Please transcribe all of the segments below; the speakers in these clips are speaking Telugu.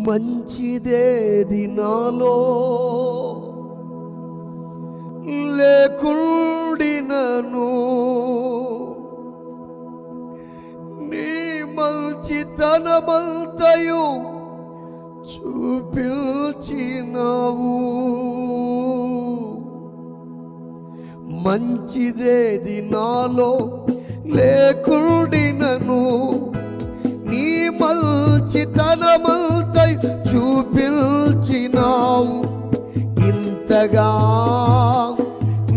మంచిదేది నాలో? లేకుండినను నీ మంచితనమంతయు చూపించినావు. మంచిదేది నాలో? లేకుండినను మంచితనమంతై చూపించినావు. ఇంతగా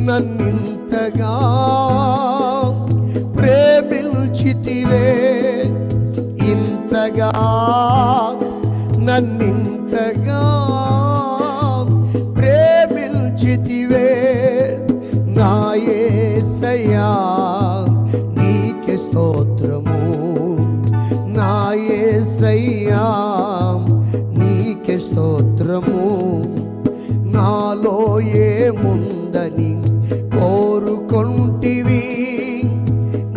నన్నింతగా ప్రేమించితివే. ఇంతగా నన్నింతగా ప్రేమించితివే. నాయే సయా ఏముందని కోరుకొంటివి.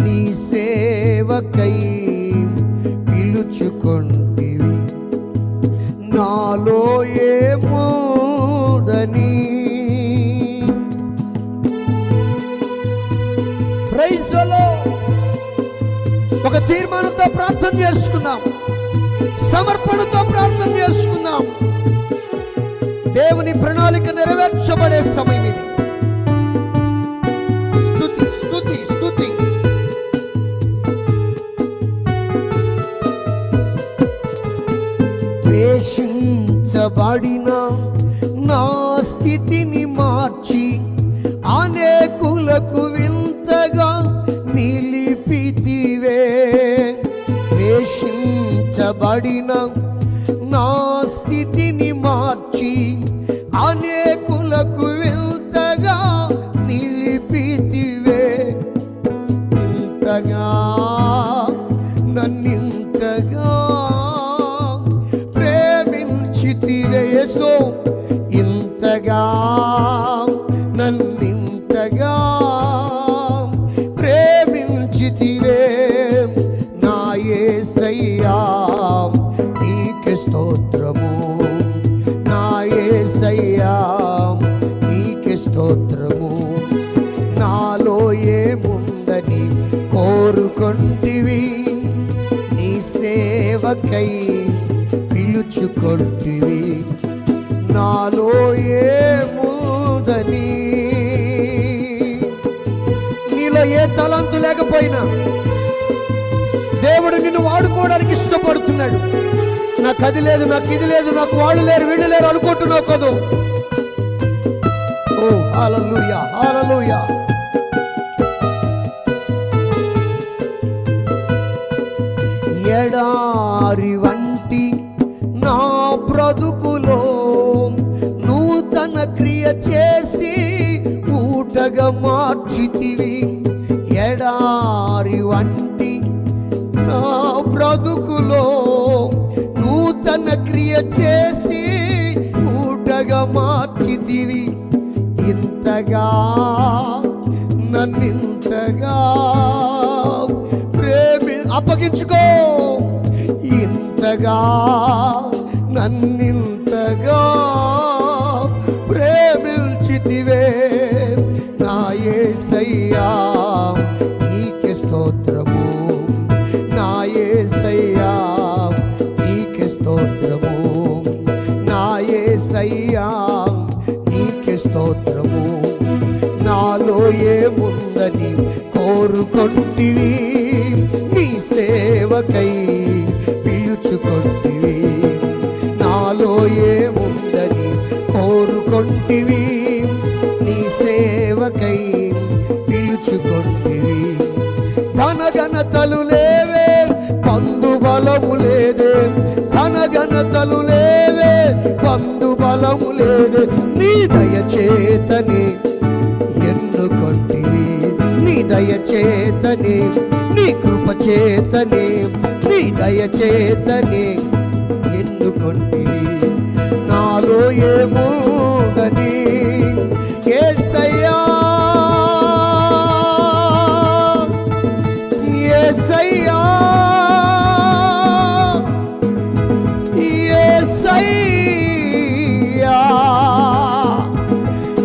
నీ సేవకై పిలుచుకొంటివి. నాలో ఏముందని ప్రైజ్ ఒక తీర్మానంతో ప్రార్థన చేసుకుందాం. సమర్పణతో ప్రార్థన చేసుకుందాం. దేవుని ప్రణాళిక నెరవేర్చబడే సమయం ఇది. స్థుతి స్థుతి స్తుతి. ద్వేషించబడిన నా స్థితిని మార్చి అనేకులకు వింతగా నిలిపితివే. ద్వేషించబడిన నా యేసు ఇంతగా నన్నింతగా ప్రేమించితివే నా యేసయ్యా నీకు స్తోత్రము. నా యేసయ్యా నీకు స్తోత్రము. నాలో ఏముందని కోరుకొంటివి. నీ సేవకై పిలుచుకొంటివి. నాలో ఏముందని? నీలో ఏ తలంతు లేకపోయినా దేవుడు నిన్ను వాడుకోవడానికి ఇష్టపడుతున్నాడు. నాకు అది లేదు నాకు ఇది లేదు నాకు వాళ్ళు లేరు వీళ్ళు లేరు అనుకుంటున్నావు కదూ? ఓ హాలూయా హాలూయా ఎడారి చేసి ఊటగా మార్చితివి. ఎడారి వంటి నా బ్రతుకులో నూతన క్రియ చేసి ఊటగా మార్చితివి. ఇంతగా నన్నింతగా ప్రేమి అప్పగించుకో. ఇంతగా నన్ను నా యేసయ్యా నీకే స్తోత్రము. నా యేసయ్యా నీకే స్తోత్రము. నా నీకే స్తోత్రము. నాలో ఏముందని కోరుకొంటివి నీ సేవకై పిలుచుకొంటివి. నాలో ఏముందని కోరుకొంటివి ఘనఘనతలు లేవే పందు బలము లేదే. ఘనఘనతలు లేవే పందు బలము లేదే. నీ దయచేతని ఎన్నుకొంటివి నీ దయచేతని నీ కృప చేతనే నీ దయచేతని ఎన్నుకొంటివి నాలో ఏమో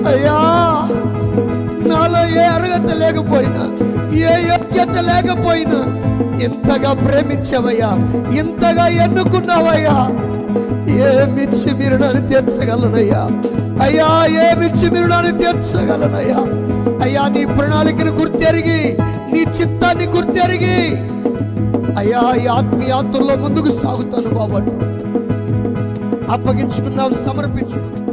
అయ్యా నాలో ఏ ఏ యోగ్యత లేకపోయినా ఇంతగా ప్రేమించవయ్యా ఇంతగా ఎన్నుకున్నావయ్యా. ఏమిచ్చి మీరు నన్ను తీర్చగలనయ్యా? అయ్యా ఏమిచ్చి మీరు నన్ను తీర్చగలనయ్యా? అయ్యా నీ ప్రణాళికను గుర్తెరిగి నీ చిత్తాన్ని గుర్తెరిగి అయ్యా ఈ ఆత్మీయాత్రలో ముందుకు సాగుతాను బాబట్టు అప్పగించుకుందాం సమర్పించుకుందాం.